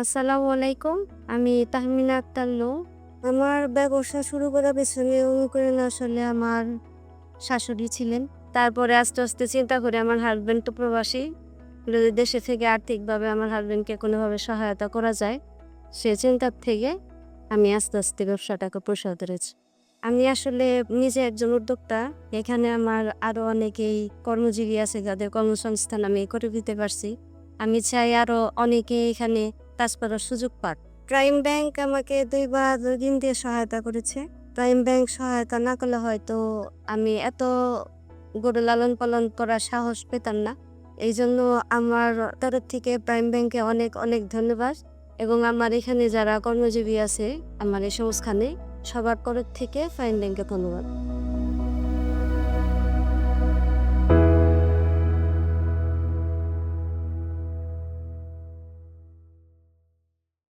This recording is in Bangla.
আসসালামু আলাইকুম, আমি তাহমিনা আক্তার লো আমার ব্যবসা শুরু করার পেছনে অনুকরণ আসলে আমার শাশুড়ি ছিলেন। তারপরে আস্তে আস্তে চিন্তা করে আমার হাজব্যান্ড তো প্রবাসী। যদি দেশে থেকে আর্থিকভাবে আমার হাজব্যান্ডকে কোনোভাবে সহায়তা করা যায়, সে চিন্তার থেকে আমি আস্তে আস্তে ব্যবসাটাকে প্রসার করেছি। আমি আসলে নিজে একজন উদ্যোক্তা, এখানে আমার আরও অনেকেই কর্মজীবী আছে, যাদের কর্মসংস্থান আমি করে দিতে পারছি। আমি চাই আরও অনেকে এখানে কাজ করার সুযোগ পাক। প্রাইম ব্যাংক আমাকে দুইবার ঋণ দিয়ে সহায়তা করেছে। প্রাইম ব্যাংক সহায়তা না করলে হয়তো আমি এত গরু লালন পালন করার সাহস পেতাম না। এই জন্য আমার তরফ থেকে প্রাইম ব্যাংকে অনেক অনেক ধন্যবাদ এবং আমার এখানে যারা কর্মজীবী আছে, আমার এই সংস্থানে সবার তরফ থেকে প্রাইম ব্যাংকে ধন্যবাদ।